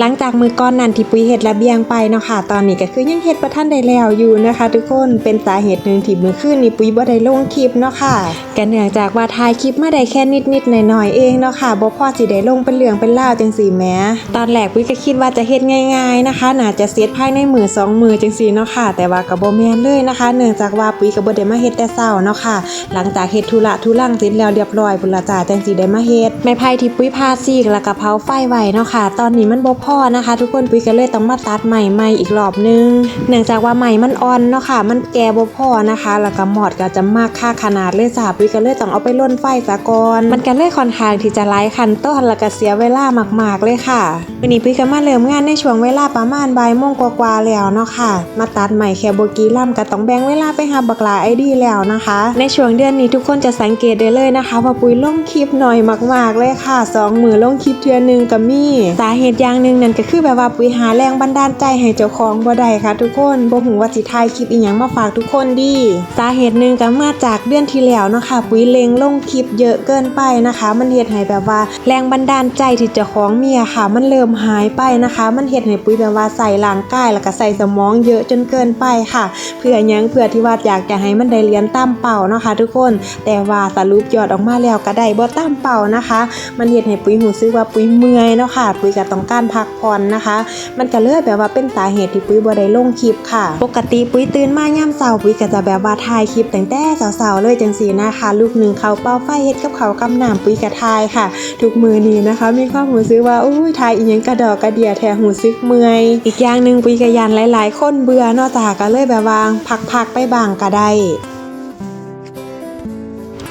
หลังจากมือก้อนนั้นที่ปุ้ยเห็ดระเบียงไปเนาะค่ะ ตอนนี้ก็คือยังเห็ดประท่านได้แล้วอยู่นะคะ ทุกคนเป็นสาเหตุหนึ่งที่มือขึ้นนี่ปุ้ยบ่ได้ลงคลิปเนาะค่ะกันเนื่องจากว่าถ่ายคลิปมาได้แค่นิดๆหน่อยๆเองเนาะค่ะบ่พอสิได้ลงเป็นเรื่องเป็นราจังสี่แม้ตอนแรกปุ้ยก็คิดว่าจะเฮ็ดง่ายๆนะคะน่าจะเสร็จภายในมือสองมือจังสี่เนาะค่ะ แต่ว่าก็บ่แม่นเลยนะคะ เนื่องจากว่าปุ้ยก็บ่ได้มาเฮ็ดแต่เช้าเนาะค่ะ หลังจากเฮ็ดธุระทุรังเสร็จแล้วเรียบร้อยพุ่นละจ้าจังสิได้มาเฮ็ดไม้ไผ่ที่ปุ้ยพาซีกแล้วก็เผาไฟไว้เนาะค่ะ ตอนนี้มันบ่พ่อนะคะ ทุกคนปุ้ยก็เลยต้องมาตัดใหม่ใหม่อีกรอบนึง เนื่องจากว่าใหม่มันอ่อนเนาะค่ะ มันแก่บ่พ่อนะคะ แล้วก็หมอดก็จะมากค่าขนาดเลยจ้าปุ้ยก็เลยต้องเอาไปล่นไฟซะก่อนมันก็เลยค่อนข้างที่จะหลายคันตอนแล้วก็เสียเวลามาก ๆเลยค่ะวันนี้ปุ้ยก็มาเริ่มงานในช่วงเวลาประมาณบ่ายโมงกว่าๆแล้วเนาะค่ะ มาตัดใหม่แค่บกีล่ำก็ต้องแบ่งเวลาไปหาบักลาไอดีแล้วนะคะ ในช่วงเดือนนี้ทุกคนจะสังเกตได้เลยนะคะว่าปุ้ยลงคลิปหน่อยมาก ๆเลยค่ะสองมือลงคลิปเทือหนึงก็มีสาเหตุอย่างหนึ่งนั่นก็คือแบบว่าปุ้ยหาแรงบันดาลใจให้เจ้าของบ่ได้ค่ะ ทุกคนบ่หูว่าสิถ่ายคลิปอีหยังมาฝากทุกคนดี สาเหตุหนึ่งก็มาจากเดือนที่แล้วเนาะค่ะปุ้ยเลงลงคลิปเยอะเกินไปนะคะ มันเฮ็ดให้แบบว่าแรงบันดาลใจที่เจ้าของมีอะค่ะ มันเริ่มหายไปนะคะ มันเฮ็ดให้ปุ้ยแบบว่าใส่ร่างกายแล้วก็ใส่สมองเยอะจนเกินไปค่ะ เพื่อยังเพื่อที่ว่าอยากจะให้มันได้เรียนตามเป่านะคะ ทุกคน แต่ว่าสรุปยอดออกมาแล้วก็ได้บ่ตามเป่านะคะ มันเฮ็ดให้ปุ้ยรู้สึกว่าปุ้ยเมื่อยเนาะค่ะ ปุ้ยก็ต้องการพักผ่อนนะคะ มันก็เลยแบบว่าเป็นสาเหตุที่ปุ้ยบ่ได้ลงคลิปค่ะ ปกติปุ้ยตื่นมายามเช้าปุ้ยก็จะแบบว่าถ่ายคลิปแตั้งแต่เช้าๆเลยจังซี่นะคะ ลูกหนึ่งเขาเป้าไฟเฮ็ดกับเขากับน้ำปุ้ยก็ถ่ายค่ะ ทุกมือนี้นะคะ มีความรู้สึกว่าอุ้ยถ่ายอีหยังกระดอกกระเดียแทหูซึกเมื่อย อีกอย่างหนึ่งปุ้ยก็ยันหลาย ๆ คนเบื่อนาะจ้าก็เลยแบบว่าพักๆไปบางก็ได้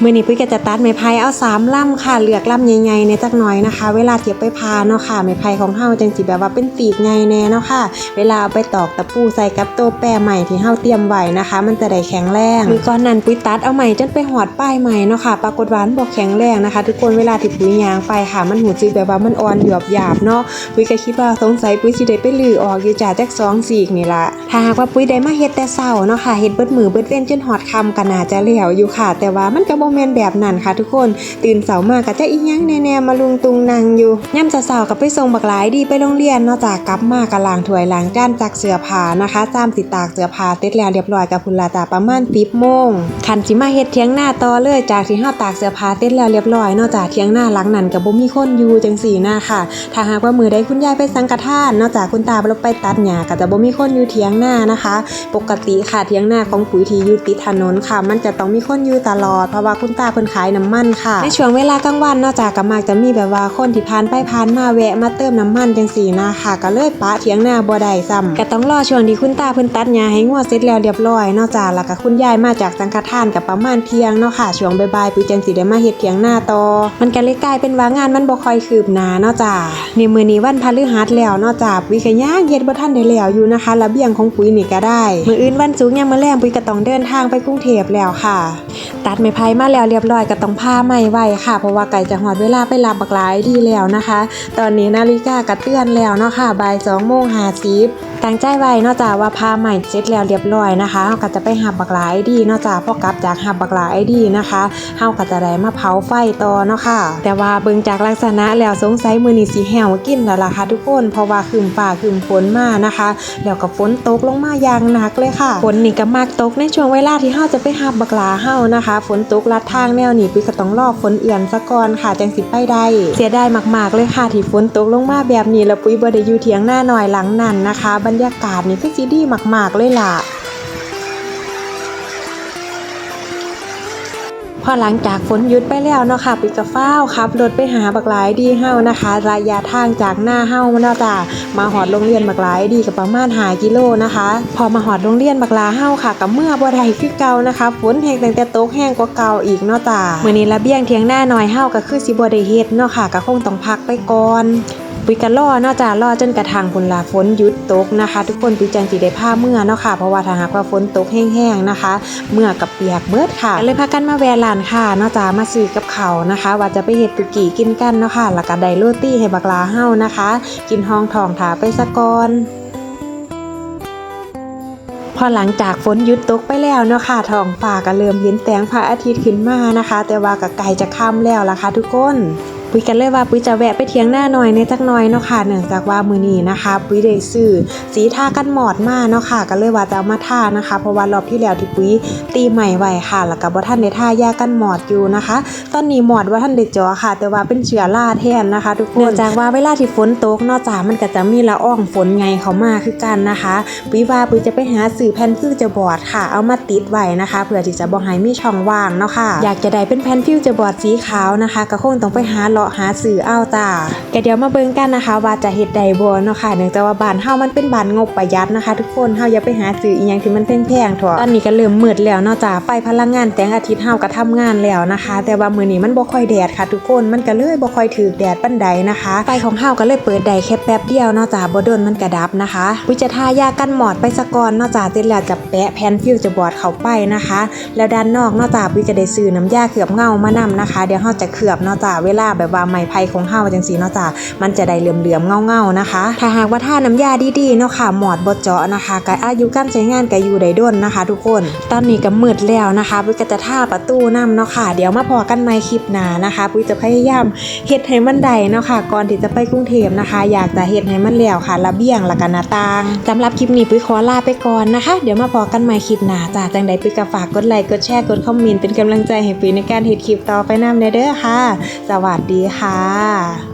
มื่อนี้ปุ้ยก็จะตัดไม้ไผ่เอาสามล่ำค่ะเลือกล่ำใหญ่ๆในจักหน่อยนะคะ เวลาเทียบไปพาเนาะค่ะไม้ไผ่ของเฮาจังสิแบบว่าเป็นตีกใหญ่แน่เนาะค่ะ เวลาเอาไปตอกตะปูใส่กับโต๊ะแปรใหม่ที่เฮาเตรียมไว้นะคะ มันจะได้แข็งแรงมือก่อนนั้นปุ้ยตัดเอาใหม่จนไปหอดป้ายใหม่เนาะค่ะปรากฏว่ามันบ่แข็งแรงนะคะ ทุกคนเวลาที่ปุ้ยยางไปค่ะ มันหูซึกแบบว่ามันอ่อนหยอบหยาบเนาะปุ้ยก็คิดว่าสงสัยปุ้ยสิได้ไปลือออกอยู่จากจักสองสีกนี่ละถ้าหากว่าปุ้ยได้มาเฮ็ดแต่เช้าเนาะค่ะเฮ็ดเบิดมือเบิดเว้นจนหอดคำก็น่าจะแล้วอยู่ค่ะ แต่ว่ามันก็บแมนแบบนั้นค่ะทุกคน ตื่นเสาร์มาก็จะอีหยังแน่ๆมาลุงตุงนางอยู่ย่ำสาร์ๆก็ไปส่งบักหลายดีไปโรงเรียนนาะจากกลับมาก็ล้างถ้วยล้างจานจากเสื้อผ้านะคะจามสิตากเสื้อผ้าเสร็จแล้วเรียบร้อยกับพุนละตาประมาณ10โมงคันสิมาเฮ็ดเถียงหน้าต่อเลยจากที่เฮาตากเสื้อผ้าเสร็จแล้วเรียบร้อยนาะจากเถียงหน้าหลังนั้นก็บ่มีคนอยู่จังซี่นะค่ะ ถ้าหากว่ามือใดคุณยายไปสังฆทานนอกจากคุณตาเราไปตัดหญ้าก็จะบ่มีคนอยู่เถียงหน้านะคะ ปกติค่ะเถียงหน้าของปุ๋ยที่อยู่ติดถนนค่ะ มันจะต้องมีคนอยู่ตลอดเพราะว่าคุณตาเพิ่นขายน้ำมันค่ะ ในช่วงเวลากลางวันนอกจากก็มักจะมีแบบว่าคนที่ผ่านไปผ่านมาแวะมาเติมน้ำมันจังซี่นะค่ะ ก็เลยปะเถียงหน้าบ่ได้ซ้ำก็ต้องรอช่วงที่คุณตาเพิ่นตัดหญ้าให้งัวเสร็จแล้วเรียบร้อยนอกจากแล้วก็คุณยายมาจากสังฆทานกับประมาณเที่ยงเนาะค่ะช่วงบ่ายๆปุ๋ยจังสิได้มาเฮ็ดเถียงหน้าต่อมันก็เลยกลายเป็นว่างานมันบ่ค่อยคืบหน้าเนาะจ้านี่มื้อนี้วันพฤหัสแล้วเนาะจ้าปุ๋ยก็ย่างเฮ็ดบ่ทันได้แล้วอยู่นะคะระเบียงของปุ๋ยนี่ก็ได้มื้ออื่นวันศุกร์ยามมื้อแลงปุ๋ยก็ต้องเดินทางไปกรุงเทพแล้วค่ะ ตัดไม้ไผ่มาแล้วเรียบร้อยก็ต้องผ้าไม้ไว้ค่ะ เพราะว่าไก่จะหอดเวลาไปรับบักหลายดีแล้วนะคะ ตอนนี้นาฬิกากระเตือนแล้วเนาะค่ะบ่ายสองโมงห้าสิบ ตั้งใจไว้เนอกจากว่าผ้าใหม่เสร็จแล้วเรียบร้อยนะคะเราก็จะไปหับบักหลายดีเนอกจากพอกลับจากหับบักหลายดีนะคะเฮาก็จะได้มาเผาไฟต่อเนาะค่ะ แต่ว่าเบิ่งจากลักษณะแล้วสงสัยมือนีสิแหวกินแล้วล่ะค่ะทุกคน เพราะว่าคืนฟ้าคืนฝนมานะคะ แล้วก็ฝนตกลงมาอย่างหนักเลยค่ะฝนนี่ก็มากตกในช่วงเวลาที่เฮาจะไปหับบักหลาเฮานะคะ ฝนตกลัดทางแนวนี้ปุ้ยก็ต้องรอฝนเอื่อนซะก่อนค่ะจังสิไปได้เสียดายมากๆเลยค่ะที่ฝนตกลงมาแบบนี้แล้วปุ้ยบ่ได้อยู่เถียงหน้าหน่อยหลังนั้นนะคะบรรรยากาศนี่คือสิดีมาก ๆ เลยล่ะ พอหลังจากฝนหยุดไปแล้วเนาะค่ะปิดกระฟ้าวขับรถไปหาบักหลายดีเฮานะคะ ระยะทางจากหน้าเฮาเนาะจ้ะมาหอดโรงเรียนบักหลายดีกับประมาณหากิโลนะคะ พอมาหอดโรงเรียนบักลาเฮาค่ะกับเมื่อบ่ได้คือเก่านะคะฝนแห้งแตั้งแต่ตกแห้งกว่าเก่าอีกเนาะจ้ะมื้อนี้ระเบียงเทียงหน้าหน้อยเฮาก็คือสิบ่ได้เฮ็ดเนาะค่ะก็คงต้องพักไปก่อน ปุยกันล่อเนาะจ้าล่อจนกระทางพุ่นลาฝนยุดตกนะคะ ทุกคนปุยจังสีได้ผ้าเมื่อเนาะค่ะเพราะว่าถ้าหากว่าฝนตกแห้งๆนะคะ เมื่อกับเปียกเบิดค่ะเลยพากันมาแวะร้านค่ะเนาะจ้ามาซื้อกับเขานะคะ ว่าจะไปเฮ็ดตุกี้กินกันเนาะค่ะแล้วก็ได้โรตี้ให้บักลาเฮานะคะ กินห้องทองถาไปสะก่อนพอหลังจากฝนหยุดตกไปแล้วเนาะค่ะท้องฟ้าก็เริ่มเห็นแสงพระอาทิตย์ขึ้นมานะคะ แต่ว่าก็ไกลจะค่ำแล้วล่ะค่ะทุกคน ปุ้ยกันเลยว่าปุ้ยจะแวะไปเที่ยงหน้าหน่อยในจักหน่อยเนาะค่ะเนื่องจากว่ามือนี้นะคะปุ้ยได้ซื้อสีทากันหมอดมาเนาะค่ะก็เลยว่าจะเอามาทานะคะ เพราะว่ารอบที่แล้วที่ปุ้ยตีใหม่ไว้ค่ะ แล้วก็บ่ทันได้ทายากันหมอดอยู่นะคะ ตอนนี้หมอดว่าท่านได้จอค่ะ แต่ว่าเป็นเชื้อราแทนนะคะ ทุกคนเนื่องจากว่าเวลาที่ฝนตกนอกจากมันก็จะมีละอองฝนไงเขามาคือกันนะคะปุ้ยว่าปุ้ยจะไปหาสื่อแผ่นฟิวเจอร์บอร์ดค่ะ เอามาติดไว้นะคะเพื่อที่จะบ่ให้มีช่องว่างเนาะค่ะอยากจะได้เป็นแผ่นฟิวเจอร์บอร์ดสีขาวนะคะ ก็คงต้องไปหาลาะหาสื่อเอาจ้าแกเดี๋ยวมาเบิ่งกันนะคะ ว่าจะเฮ็ดได้บ่เนาะค่ะเนื่องจากว่าบ้านเฮามันเป็นบ้านงบประหยัดนะคะ ทุกคนเฮาอย่าไปหาซื้ออีหยังที่มันแพงๆเถอะตอนนี้ก็เริ่มมืดแล้วเนาะจ้าไฟพลังงานแสงอาทิตย์เฮาก็ทำงานแล้วนะคะ แต่ว่ามื้อนี้มันบ่ค่อยแดดค่ะ ทุกคนมันก็เลยบ่ค่อยถือแดดปานใดนะคะไฟของเฮาก็เลยเปิดได้แค่แป๊บเดียวเนาะจ้าบ่โดนมันกระดับนะคะวิจะทายากันหมอดไปสะก่อนเนาะจ้าเสร็จแล้วจะแปะแผ่นฟิวจะบอดเข้าไปนะคะ แล้วด้านนอกเนาะจ้าวิก็ได้ซื้อน้ำยาเคลือบเงามานำนะคะ เดี๋ยวเฮาจะเคลือบเนาะจ้าเวลาแบบว่าไม้ไผ่ของเฮาจังซี่เนาะจ้ามันจะได้เหลื่อมๆเงาๆนะคะ ถ้าหากว่าท่าน้ำยาดีๆเนาะค่ะหมอดบ่เจาะนะคะก็อายุการใช้งานก็อยู่ได้ด้นนะคะ ทุกคน ตอนนี้ก็มืดแล้วนะคะวิก็จะท่าประตูนํเนาะค่ะ เดี๋ยวมาพอกันใหม่คลิปหน้านะคะวิจะพยายามเฮ็ดให้มันได้เนาะค่ะ ก่อนที่จะไปกรุงเทพนะคะ อยากจะเฮ็ดให้มันแล้วค่ะระเบียงละก็หน้าต่างสำหรับคลิปนี้ปุ้ยขอลาไปก่อนนะคะ เดี๋ยวมาพอกันใหม่คลิปหน้าจ้าจังใดปุ้ยก็ฝากกดไลค์กดแชร์กดคอมเมนต์เป็นกำลังใจให้ปุ้ยในการเฮ็ดคลิปต่อไปนำเด้อค่ะ สวัสดีค่ะ